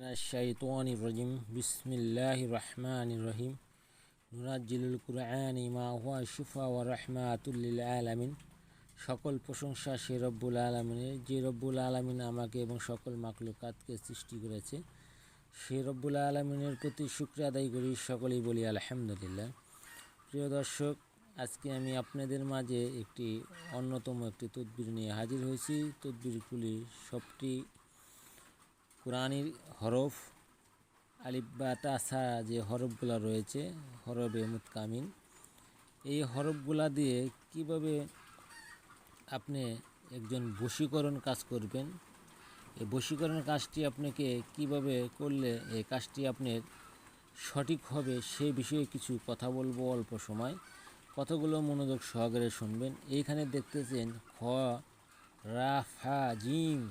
من الشيطان الرجيم بسم الله الرحمن الرحيم ننزل القرآن ما هو شفاء ورحمة للعالمين সকল প্রশংসা সে রব্বুল আলমিনের যে রব্বুল আলমিন আমাকে এবং সকল মাকলুকাতকে সৃষ্টি করেছে সে রব্বুল আলমিনের প্রতি শুক্রিয়া আদায় করি সকলেই বলি আলহামদুলিল্লাহ প্রিয় দর্শক আজকে আমি আপনাদের মাঝে একটি অন্যতম একটি তদবির নিয়ে হাজির হয়েছি তদবিরগুলি সবটি কোরআনির হরফ আলিফ বা তাসা যে হরফগুলো রয়েছে, হরফে মুতকামিন এই হরফগুলা দিয়ে কীভাবে আপনি একজন বশীকরণ কাজ করবেন? এই বশীকরণ কাজটি আপনাকে কীভাবে করলে, এই কাজটি আপনার সঠিক হবে সে বিষয়ে কিছু কথা বলব অল্প সময়। কতগুলো মনোযোগ সহকারে শুনবেন। এইখানে দেখতেছেন খ, রা, ফা, জিম,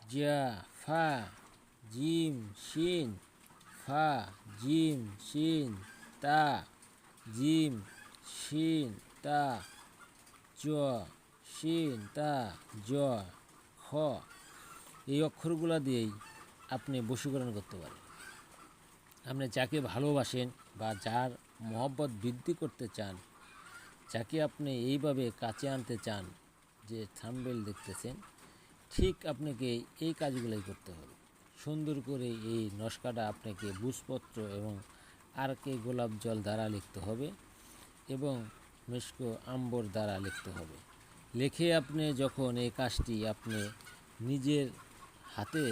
জিয়া ফা, জিম, শিন, ফা, জিম, শিন, তা, জিম, শিন, তা, জ, শিন, তা, জ, খ। এই অক্ষরগুলো দিয়েই আপনি বশীকরণ করতে পারেন। আপনি যাকে ভালোবাসেন বা যার মহব্বত বৃদ্ধি করতে চান, যাকে আপনি এইভাবে কাছে আনতে চান যে থাম্বেল দেখতেছেন ঠিক আপনাকে এই কাজগুলোই করতে হবে। সুন্দর করে এই নস্কাটা আপনাকে বুঝপত্র এবং আর কে গোলাপ জল দ্বারা লিখতে হবে এবং মিষ্ক আম্বর দ্বারা লিখতে হবে। লিখে আপনি যখন এই কাজটি আপনি নিজের হাতে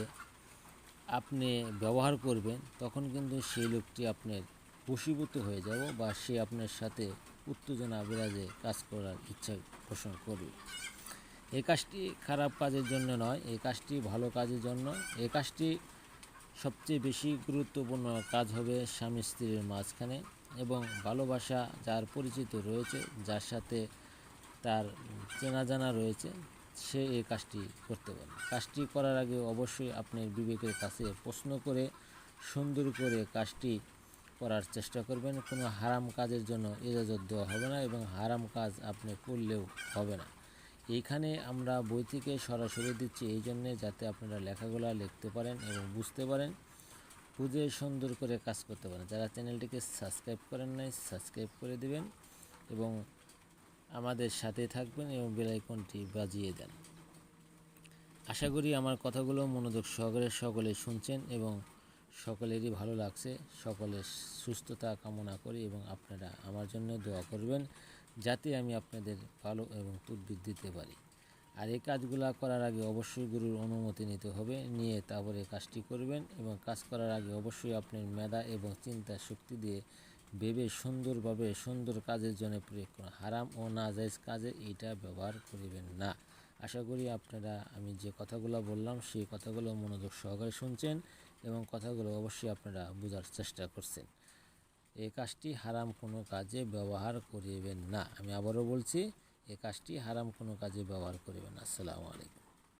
আপনি ব্যবহার করবেন, তখন কিন্তু সেই লোকটি আপনার বশীভূত হয়ে যাব বা সে আপনার সাথে উত্তেজনা বিরাজে কাজ করার ইচ্ছা পোষণ করবে। এই কাজটি খারাপ কাজের জন্য নয় এই কাজটি ভালো কাজের জন্য। এই কাজটি সবচেয়ে বেশি গুরুত্বপূর্ণ কাজ হবে স্বামী স্ত্রীর মাঝখানে এবং ভালোবাসা যার পরিচিত রয়েছে, যার সাথে তার চেনা জানা রয়েছে, সে এই কাজটি করতে পারে। কাজটি করার আগে অবশ্যই আপনি বিবেকের কাছে প্রশ্ন করে, সুন্দর করে কাজটি করার চেষ্টা করবেন। কোনো হারাম কাজের জন্য ইজাজত দেওয়া হবে না এবং হারাম কাজ আপনি করলেও হবে না। এইখানে আমরা বই থেকে সরাসরি দিচ্ছি, এই জন্যে যাতে আপনারা লেখাগুলো লিখতে পারেন এবং বুঝতে পারেন। বুঝে সুন্দর করে কাজ করতে পারেন। যারা চ্যানেলটিকে সাবস্ক্রাইব করেন নাই, সাবস্ক্রাইব করে দিবেন এবং আমাদের সাথে থাকবেন এবং বেলাইকনটি বাজিয়ে দেন। আশা করি আমার কথাগুলো মনোযোগ সহকারে সকলে শুনছেন এবং সকলেরই ভালো লাগছে। সকলের সুস্থতা কামনা করি এবং আপনারা আমার জন্য দোয়া করবেন। যাতে আমি আপনাদের ভালো এবং তুদ্বিদ দিতে পারি। আর এই কাজগুলা করার আগে অবশ্যই গুরুর অনুমতি নিতে হবে। নিয়ে তারপরে কাজটি করবেন এবং কাজ করার আগে অবশ্যই আপনার মেধা এবং চিন্তা শক্তি দিয়ে ভেবে সুন্দরভাবে সুন্দর কাজের জন্য প্রয়োগ করুন। হারাম ও নাজাইজ কাজে এইটা ব্যবহার করিবেন না। আশা করি আপনারা, আমি যে কথাগুলো বললাম, সেই কথাগুলো মনোযোগ সহকারে শুনছেন এবং কথাগুলো অবশ্যই আপনারা বোঝার চেষ্টা করছেন। এই কাজটি হারাম কোনো কাজে ব্যবহার করিবেন না। আমি আবারও বলছি, এ কাজটি হারাম কোনো কাজে ব্যবহার করিবেন আসসালামু আলাইকুম।